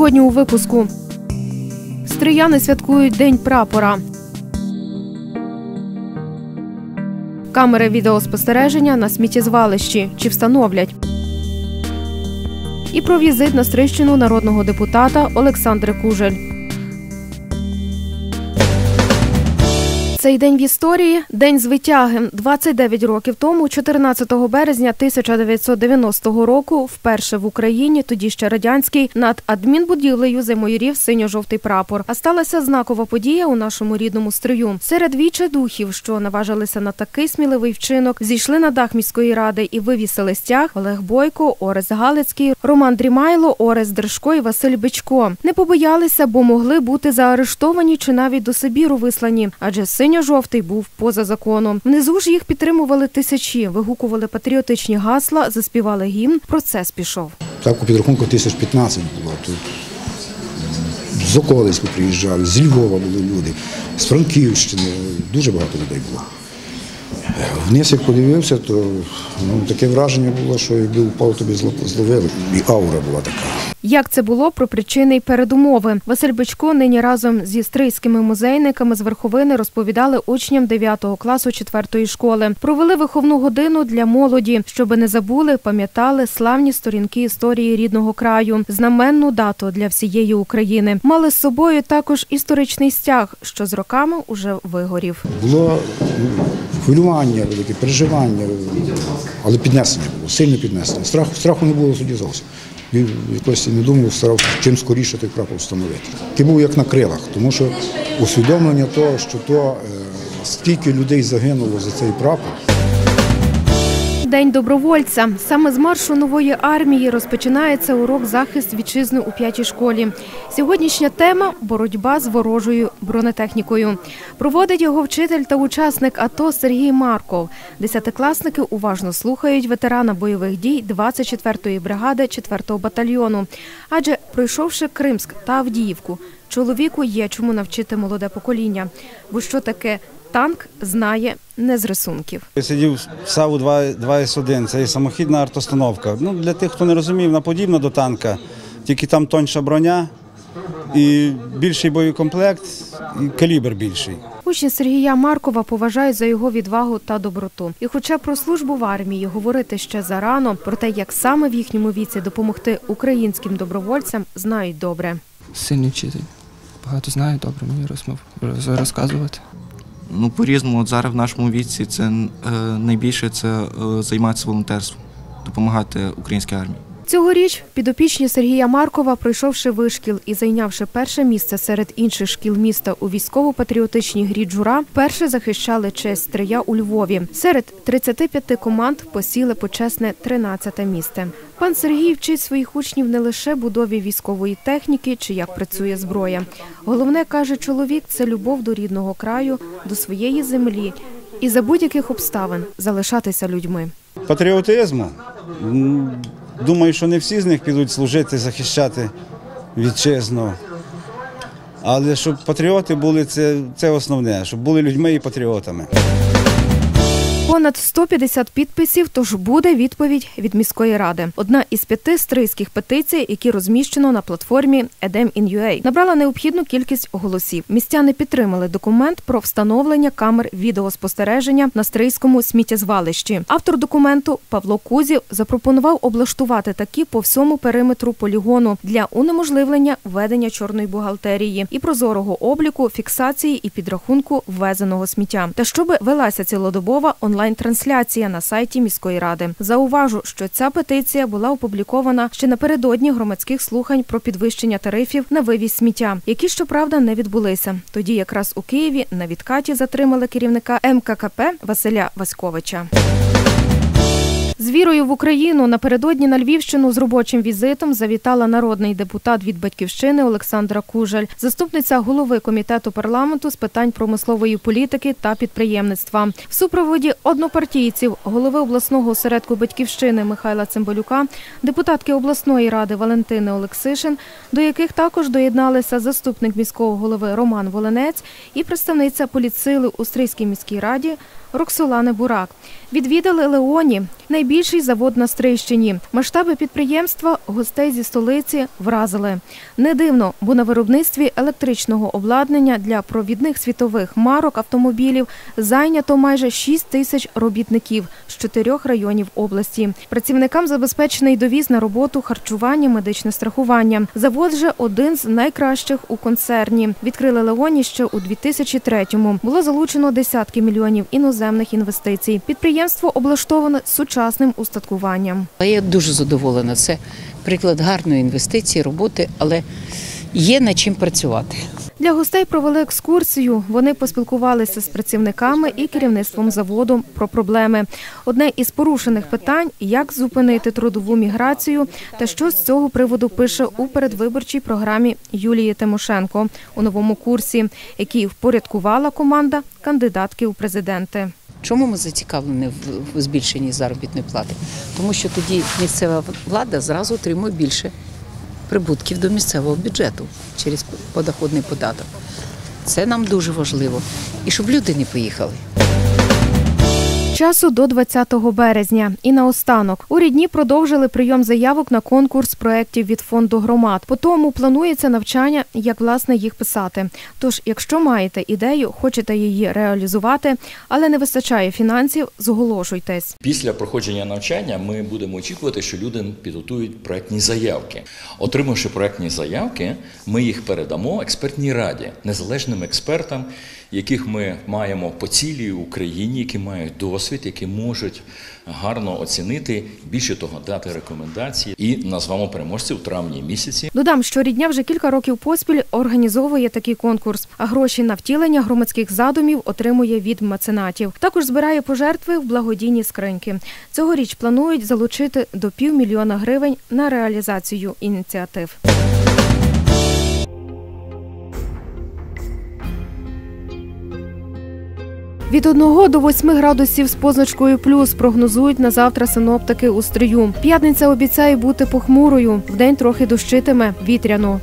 Сьогодні у випуску Стрияни святкують День прапора. Камери відеоспостереження на сміттєзвалищі чи встановлять. І про візит на Стрищину народного депутата Олександра Кужель. Цей день в історії день звитяги. 29 років тому, 14 березня 1990 року, вперше в Україні, тоді ще радянський, над адмінбудівлею зимоїрів синьо-жовтий прапор. А сталася знакова подія у нашому рідному строю. Серед віче духів, що наважилися на такий сміливий вчинок, зійшли на дах міської ради і вивісили стяг Олег Бойко, Орес Галицький, Роман Дрімайло, Орес Держко і Василь Бичко. Не побоялися, бо могли бути заарештовані чи навіть до Сибіру вислані, адже синьо-жовтий був поза законом. Внизу ж їх підтримували тисячі, вигукували патріотичні гасла, заспівали гімн. Процес пішов. Так у підрахунку тисяч 15 було тут. З околиць приїжджали, з Львова були люди, з Франківщини, дуже багато людей було. Вниз як подивився, то ну, таке враження було, що якби упав тобі зловили. І аура була така. Як це було про причини й передумови? Василь Бичко нині разом зі стрийськими музейниками з верховини розповідали учням 9 класу 4 школи. Провели виховну годину для молоді, щоби не забули, пам'ятали славні сторінки історії рідного краю, знаменну дату для всієї України. Мали з собою також історичний стяг, що з роками уже вигорів. Було ну, хвилювання велике, переживання, але піднесення було, сильне піднесення. Страху, страху не було тоді зовсім. Він якось не думав, старався чим скоріше той прапор встановити. Ти був як на крилах, тому що усвідомлення того, що то е, стільки людей загинуло за цей прапор. День добровольця. Саме з маршу нової армії розпочинається урок захист вітчизни у п'ятій школі. Сьогоднішня тема боротьба з ворожою бронетехнікою. Проводить його вчитель та учасник АТО Сергій Марков. Десятикласники уважно слухають ветерана бойових дій 24-ї бригади 4-го батальйону. Адже пройшовши Кримськ та Авдіївку, чоловіку є чому навчити молоде покоління. Бо що таке танк знає не з рисунків. Я сидів в САУ 2С1, це є самохідна артостановка. Ну, для тих, хто не розумів, вона подібна до танка, тільки там тоньша броня і більший боєкомплект, і калібр більший. Учні Сергія Маркова поважають за його відвагу та доброту. І, хоча про службу в армії говорити ще зарано, про те, як саме в їхньому віці допомогти українським добровольцям, знають добре. Сильний вчитель. Багато знає, добре мені розмов розказувати. Ну, по-різному, от зараз в нашому віці це е, найбільше це е, займатися волонтерством, допомагати українській армії. Цьогоріч підопічні Сергія Маркова, пройшовши вишкіл і зайнявши перше місце серед інших шкіл міста у військово-патріотичній грі Джура, перше захищали честь стрия у Львові. Серед 35 команд посіли почесне 13 місце. Пан Сергій вчить своїх учнів не лише будові військової техніки чи як працює зброя. Головне каже чоловік, це любов до рідного краю, до своєї землі і за будь-яких обставин залишатися людьми. Патріотизму. Думаю, що не всі з них підуть служити, захищати вітчизну. Але щоб патріоти були, це, це основне, щоб були людьми і патріотами. Понад 150 підписів, тож буде відповідь від міської ради. Одна із п'яти стрийських петицій, які розміщено на платформі Edem.in.ua, набрала необхідну кількість голосів. Містяни підтримали документ про встановлення камер відеоспостереження на стрийському сміттєзвалищі. Автор документу Павло Кузів запропонував облаштувати такі по всьому периметру полігону для унеможливлення ведення чорної бухгалтерії і прозорого обліку, фіксації і підрахунку ввезеного сміття. Та щоби велася цілодобова онлайн-трансляція на сайті міської ради. Зауважу, що ця петиція була опублікована ще напередодні громадських слухань про підвищення тарифів на вивіз сміття, які щоправда не відбулися. Тоді якраз у Києві на відкаті затримали керівника МККП Василя Васьковича. З вірою в Україну напередодні на Львівщину з робочим візитом завітала народний депутат від батьківщини Олександра Кужель, заступниця голови комітету парламенту з питань промислової політики та підприємництва. В супроводі однопартійців голови обласного осередку батьківщини Михайла Цимбалюка, депутатки обласної ради Валентини Олексишин, до яких також доєдналися заступник міського голови Роман Воленець і представниця політсили у Стрийській міській раді Роксолани Бурак. Відвідали Леоні, найбільший завод на Стрийщині. Масштаби підприємства гостей зі столиці вразили. Не дивно, бо на виробництві електричного обладнання для провідних світових марок автомобілів зайнято майже 6 тисяч робітників з чотирьох районів області. Працівникам забезпечений довіз на роботу харчування, медичне страхування. Завод же один з найкращих у концерні. Відкрили Леоні ще у 2003-му. Було залучено десятки мільйонів іноземних інвестицій. Підприємство облаштоване сучасним устаткуванням. Я дуже задоволена. Це приклад гарної інвестиції, роботи, але є над чим працювати. Для гостей провели екскурсію. Вони поспілкувалися з працівниками і керівництвом заводу про проблеми. Одне із порушених питань як зупинити трудову міграцію, та що з цього приводу пише у передвиборчій програмі Юлії Тимошенко у новому курсі, який впорядкувала команда кандидатки у президенти. Чому ми зацікавлені в- збільшенні заробітної плати? Тому що тоді місцева влада зразу отримує більше прибутків до місцевого бюджету через подоходний податок. Це нам дуже важливо. І щоб люди не поїхали. Часу до 20 березня. І наостанок у рідні продовжили прийом заявок на конкурс проєктів від фонду громад. По тому планується навчання, як власне їх писати. Тож, якщо маєте ідею, хочете її реалізувати, але не вистачає фінансів, зголошуйтесь. Після проходження навчання ми будемо очікувати, що люди підготують проектні заявки. Отримавши проектні заявки, ми їх передамо експертній раді, незалежним експертам, яких ми маємо по цілій Україні, які мають досвід, які можуть гарно оцінити, більше того, дати рекомендації і назвемо переможців в травні місяці. Додам, що рідня вже кілька років поспіль організовує такий конкурс, а гроші на втілення громадських задумів отримує від меценатів. Також збирає пожертви в благодійні скриньки. Цьогоріч планують залучити до півмільйона гривень на реалізацію ініціатив. Від 1 до 8 градусів з позначкою плюс прогнозують на завтра синоптики у стрію. П'ятниця обіцяє бути похмурою. Вдень трохи дощитиме, вітряно.